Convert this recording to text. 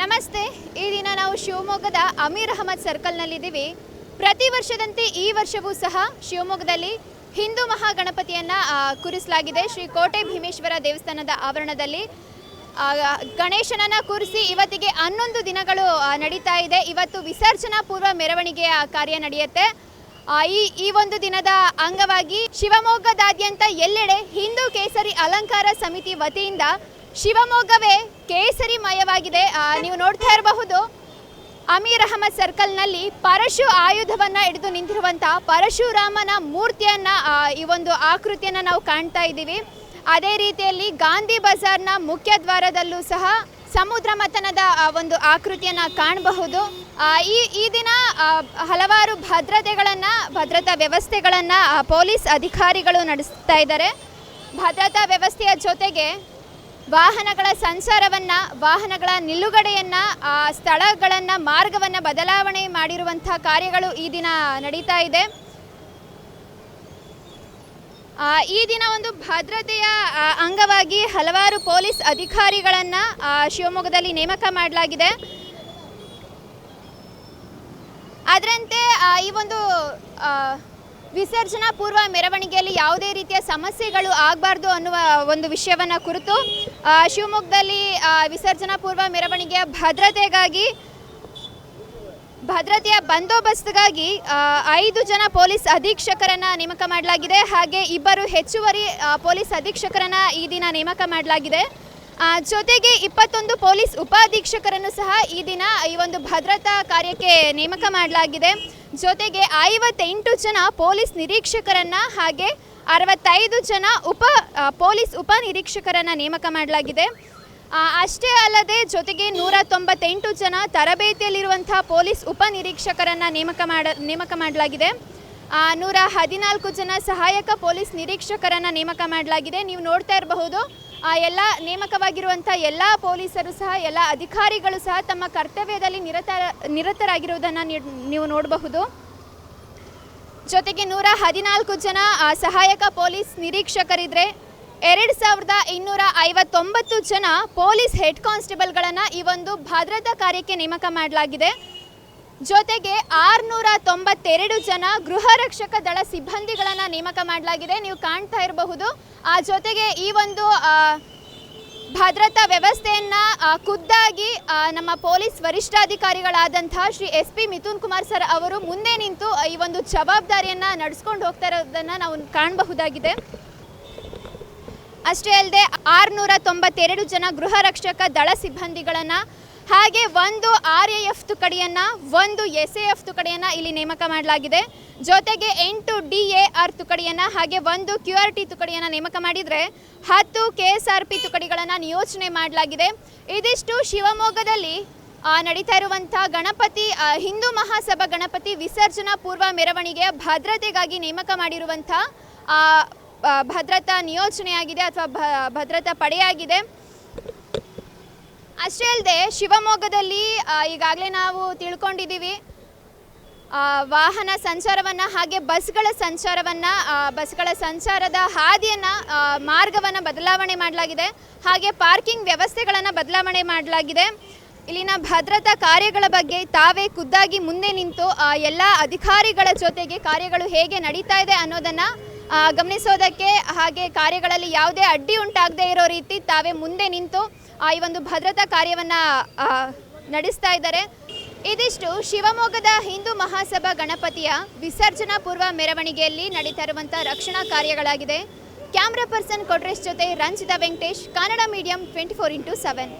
ನಮಸ್ತೆ. ಈ ದಿನ ನಾವು ಶಿವಮೊಗ್ಗದ ಅಮೀರ್ ಅಹಮದ್ ಸರ್ಕಲ್ನಲ್ಲಿದ್ದೀವಿ. ಪ್ರತಿ ವರ್ಷದಂತೆ ಈ ವರ್ಷವೂ ಸಹ ಶಿವಮೊಗ್ಗದಲ್ಲಿ ಹಿಂದೂ ಮಹಾಗಣಪತಿಯನ್ನು ಕೂರಿಸಲಾಗಿದೆ. ಶ್ರೀ ಕೋಟೆ ಭೀಮೇಶ್ವರ ದೇವಸ್ಥಾನದ ಆವರಣದಲ್ಲಿ ಗಣೇಶನನ್ನು ಕೂರಿಸಿ ಇವತ್ತಿಗೆ ಹನ್ನೊಂದು ದಿನಗಳು ನಡೀತಾ ಇದೆ. ಇವತ್ತು ವಿಸರ್ಜನಾ ಪೂರ್ವ ಮೆರವಣಿಗೆಯ ಕಾರ್ಯ ನಡೆಯುತ್ತೆ. ಈ ಈ ಒಂದು ದಿನದ ಅಂಗವಾಗಿ ಶಿವಮೊಗ್ಗದಾದ್ಯಂತ ಎಲ್ಲೆಡೆ ಹಿಂದೂ ಕೇಸರಿ ಅಲಂಕಾರ ಸಮಿತಿ ವತಿಯಿಂದ ಶಿವಮೊಗ್ಗವೇ ಕೇಸರಿಮಯವಾಗಿದೆ ನೀವು ನೋಡ್ತಾ ಇರಬಹುದು, ಅಮೀರ್ ಅಹಮದ್ ಸರ್ಕಲ್ನಲ್ಲಿ ಪರಶು ಆಯುಧವನ್ನ ಹಿಡಿದು ನಿಂತಿರುವಂತಹ ಪರಶುರಾಮನ ಮೂರ್ತಿಯನ್ನ ಈ ಒಂದು ಆಕೃತಿಯನ್ನ ನಾವು ಕಾಣ್ತಾ ಇದ್ದೀವಿ. ಅದೇ ರೀತಿಯಲ್ಲಿ ಗಾಂಧಿ ಬಜಾರ್ನ ಮುಖ್ಯ ದ್ವಾರದಲ್ಲೂ ಸಹ ಸಮುದ್ರ ಮಥನದ ಒಂದು ಆಕೃತಿಯನ್ನ ಕಾಣಬಹುದು. ಈ ಈ ದಿನ ಹಲವಾರು ಭದ್ರತೆಗಳನ್ನ, ಭದ್ರತಾ ವ್ಯವಸ್ಥೆಗಳನ್ನ ಪೊಲೀಸ್ ಅಧಿಕಾರಿಗಳು ನಡೆಸ್ತಾ ಇದ್ದಾರೆ. ಭದ್ರತಾ ವ್ಯವಸ್ಥೆಯ ಜೊತೆಗೆ ವಾಹನಗಳ ಸಂಚಾರವನ್ನು, ವಾಹನಗಳ ನಿಲುಗಡೆಯನ್ನು, ಆ ಸ್ಥಳಗಳನ್ನ, ಮಾರ್ಗವನ್ನ ಬದಲಾವಣೆ ಮಾಡಿರುವಂಥ ಕಾರ್ಯಗಳು ಈ ದಿನ ನಡೀತಾ ಇದೆ. ಈ ದಿನ ಒಂದು ಭದ್ರತೆಯ ಅಂಗವಾಗಿ ಹಲವಾರು ಪೊಲೀಸ್ ಅಧಿಕಾರಿಗಳನ್ನು ಶಿವಮೊಗ್ಗದಲ್ಲಿ ನೇಮಕ ಮಾಡಲಾಗಿದೆ. ಅದರಂತೆ ಈ ಒಂದು ವಿಸರ್ಜನಾ ಪೂರ್ವ ಮೆರವಣಿಗೆಯಲ್ಲಿ ಯಾವುದೇ ರೀತಿಯ ಸಮಸ್ಯೆಗಳು ಆಗಬಾರ್ದು ಅನ್ನುವ ಒಂದು ವಿಷಯವನ್ನು ಕುರಿತು ಶಿವಮೊಗ್ಗದಲ್ಲಿ ವಿಸರ್ಜನಾ ಪೂರ್ವ ಮೆರವಣಿಗೆಯ ಭದ್ರತೆಗಾಗಿ, ಭದ್ರತೆಯ ಬಂದೋಬಸ್ತ್ಗಾಗಿ ಐದು ಜನ ಪೊಲೀಸ್ ಅಧೀಕ್ಷಕರನ್ನು ನೇಮಕ ಮಾಡಲಾಗಿದೆ. ಹಾಗೆ ಇಬ್ಬರು ಹೆಚ್ಚುವರಿ ಪೊಲೀಸ್ ಅಧೀಕ್ಷಕರನ್ನು ಈ ದಿನ ನೇಮಕ ಮಾಡಲಾಗಿದೆ. ಜೊತೆಗೆ ಇಪ್ಪತ್ತೊಂದು ಪೊಲೀಸ್ ಉಪಾಧೀಕ್ಷಕರನ್ನು ಸಹ ಈ ದಿನ ಈ ಒಂದು ಭದ್ರತಾ ಕಾರ್ಯಕ್ಕೆ ನೇಮಕ ಮಾಡಲಾಗಿದೆ. ಜೊತೆಗೆ ಐವತ್ತೆಂಟು ಜನ ಪೊಲೀಸ್ ನಿರೀಕ್ಷಕರನ್ನ ಹಾಗೆ ಅರವತ್ತೈದು ಜನ ಉಪ ಪೊಲೀಸ್ ಉಪ ನಿರೀಕ್ಷಕರನ್ನ ನೇಮಕ ಮಾಡಲಾಗಿದೆ. ಅಷ್ಟೇ ಅಲ್ಲದೆ ಜೊತೆಗೆ ನೂರ ತೊಂಬತ್ತೆಂಟು ಜನ ತರಬೇತಿಯಲ್ಲಿರುವಂಥ ಪೊಲೀಸ್ ಉಪ ಉಪನಿರೀಕ್ಷಕರನ್ನ ನೇಮಕ ಮಾಡ, ನೇಮಕ ಮಾಡಲಾಗಿದೆ. ನೂರ ಹದಿನಾಲ್ಕು ಜನ ಸಹಾಯಕ ಪೊಲೀಸ್ ನಿರೀಕ್ಷಕರನ್ನ ನೇಮಕ ಮಾಡಲಾಗಿದೆ. ನೀವು ನೋಡ್ತಾ ಇರಬಹುದು ಆ, ಎಲ್ಲ ನೇಮಕವಾಗಿರುವಂಥ ಎಲ್ಲ ಪೊಲೀಸರು ಸಹ ಎಲ್ಲ ಅಧಿಕಾರಿಗಳು ಸಹ ತಮ್ಮ ಕರ್ತವ್ಯದಲ್ಲಿ ನಿರತ ನಿರತರಾಗಿರುವುದನ್ನು ನೀವು ನೋಡಬಹುದು. ಜೊತೆಗೆ ನೂರ ಹದಿನಾಲ್ಕು ಜನ ಸಹಾಯಕ ಪೊಲೀಸ್ ನಿರೀಕ್ಷಕರಿದ್ರೆ ಎರಡು ಸಾವಿರದ ಇನ್ನೂರ ಐವತ್ತೊಂಬತ್ತು ಜನ ಪೊಲೀಸ್ ಹೆಡ್ ಕಾನ್ಸ್ಟೇಬಲ್ಗಳನ್ನು ಈ ಒಂದು ಭದ್ರತಾ ಕಾರ್ಯಕ್ಕೆ ನೇಮಕ ಮಾಡಲಾಗಿದೆ. ಜೊತೆಗೆ ಆರುನೂರ ತೊಂಬತ್ತೆರಡು ಜನ ಗೃಹ ರಕ್ಷಕ ದಳ ಸಿಬ್ಬಂದಿಗಳನ್ನು ನೇಮಕ ಮಾಡಲಾಗಿದೆ. ನೀವು ಕಾಣ್ತಾ ಇರಬಹುದು. ಆ ಜೊತೆಗೆ ಈ ಒಂದು ಭದ್ರತಾ ವ್ಯವಸ್ಥೆಯನ್ನ ಖುದ್ದಾಗಿ ನಮ್ಮ police ವರಿಷ್ಠಾಧಿಕಾರಿಗಳಾದಂತಹ Shri S P Mithun Kumar sir ಅವರು ಮುಂದೆ ನಿಂತು ಈ ಒಂದು ಜವಾಬ್ದಾರಿಯನ್ನ ನಡೆಸ್ಕೊಂಡು ಹೋಗ್ತಾ ಇರೋದನ್ನ ನಾವು ಕಾಣಬಹುದಾಗಿದೆ. ಅಷ್ಟೇ ಅಲ್ಲದೆ ಆರುನೂರ ತೊಂಬತ್ತೆರಡು ಜನ ಗೃಹ ರಕ್ಷಕ ದಳ ಸಿಬ್ಬಂದಿಗಳನ್ನ ಹಾಗೆ ಒಂದು ಆರ್ ಎ ಎಫ್ ತುಕಡಿಯನ್ನು ಒಂದು ಎಸ್ ಎ ಎಫ್ ತುಕಡಿಯನ್ನ ಇಲ್ಲಿ ನೇಮಕ ಮಾಡಲಾಗಿದೆ. ಜೊತೆಗೆ ಎಂಟು ಡಿ ಎ ಆರ್ ತುಕಡಿಯನ್ನು, ಹಾಗೆ ಒಂದು ಕ್ಯೂ ಆರ್ ಟಿ ತುಕಡಿಯನ್ನ ನೇಮಕ ಮಾಡಿದರೆ ಹತ್ತು ಕೆ ಎಸ್ ಆರ್ ಪಿ ತುಕಡಿಗಳನ್ನು ನಿಯೋಜನೆ ಮಾಡಲಾಗಿದೆ. ಇದಿಷ್ಟು ಶಿವಮೊಗ್ಗದಲ್ಲಿ ನಡೀತಾ ಇರುವಂಥ ಗಣಪತಿ ಹಿಂದೂ ಮಹಾಸಭಾ ಗಣಪತಿ ವಿಸರ್ಜನಾ ಪೂರ್ವ ಮೆರವಣಿಗೆಯ ಭದ್ರತೆಗಾಗಿ ನೇಮಕ ಮಾಡಿರುವಂಥ ಭದ್ರತಾ ನಿಯೋಜನೆಯಾಗಿದೆ ಅಥವಾ ಭದ್ರತಾ ಪಡೆಯಾಗಿದೆ. ಅಷ್ಟೇ ಅಲ್ಲದೆ ಶಿವಮೊಗ್ಗದಲ್ಲಿ ಈಗಾಗಲೇ ನಾವು ತಿಳ್ಕೊಂಡಿದ್ದೀವಿ ವಾಹನ ಸಂಚಾರವನ್ನು ಹಾಗೆ ಬಸ್ಗಳ ಸಂಚಾರವನ್ನು ಬಸ್ಗಳ ಸಂಚಾರದ ಹಾದಿಯನ್ನು ಮಾರ್ಗವನ್ನು ಬದಲಾವಣೆ ಮಾಡಲಾಗಿದೆ. ಹಾಗೆ ಪಾರ್ಕಿಂಗ್ ವ್ಯವಸ್ಥೆಗಳನ್ನು ಬದಲಾವಣೆ ಮಾಡಲಾಗಿದೆ. ಇಲ್ಲಿನ ಭದ್ರತಾ ಕಾರ್ಯಗಳ ಬಗ್ಗೆ ತಾವೇ ಖುದ್ದಾಗಿ ಮುಂದೆ ನಿಂತು ಎಲ್ಲ ಅಧಿಕಾರಿಗಳ ಜೊತೆಗೆ ಕಾರ್ಯಗಳು ಹೇಗೆ ನಡೀತಾ ಇದೆ ಅನ್ನೋದನ್ನು ಗಮನಿಸೋದಕ್ಕೆ ಹಾಗೆ ಕಾರ್ಯಗಳಲ್ಲಿ ಯಾವುದೇ ಅಡ್ಡಿ ಉಂಟಾಗದೇ ಇರೋ ರೀತಿ ತಾವೇ ಮುಂದೆ ನಿಂತು ಈ ಒಂದು ಭದ್ರತಾ ಕಾರ್ಯವನ್ನು ನಡೆಸ್ತಾ ಇದ್ದಾರೆ. ಇದಿಷ್ಟು ಶಿವಮೊಗ್ಗದ ಹಿಂದೂ ಮಹಾಸಭಾ ಗಣಪತಿಯ ವಿಸರ್ಜನಾ ಪೂರ್ವ ಮೆರವಣಿಗೆಯಲ್ಲಿ ನಡೀತಾ ಇರುವಂಥ ರಕ್ಷಣಾ ಕಾರ್ಯಗಳಾಗಿದೆ. ಕ್ಯಾಮ್ರಾ ಪರ್ಸನ್ ಕೊಟ್ರೇಶ್ ಜೊತೆ Ranjitha Venkatesh, Kannada medium twenty four into seven.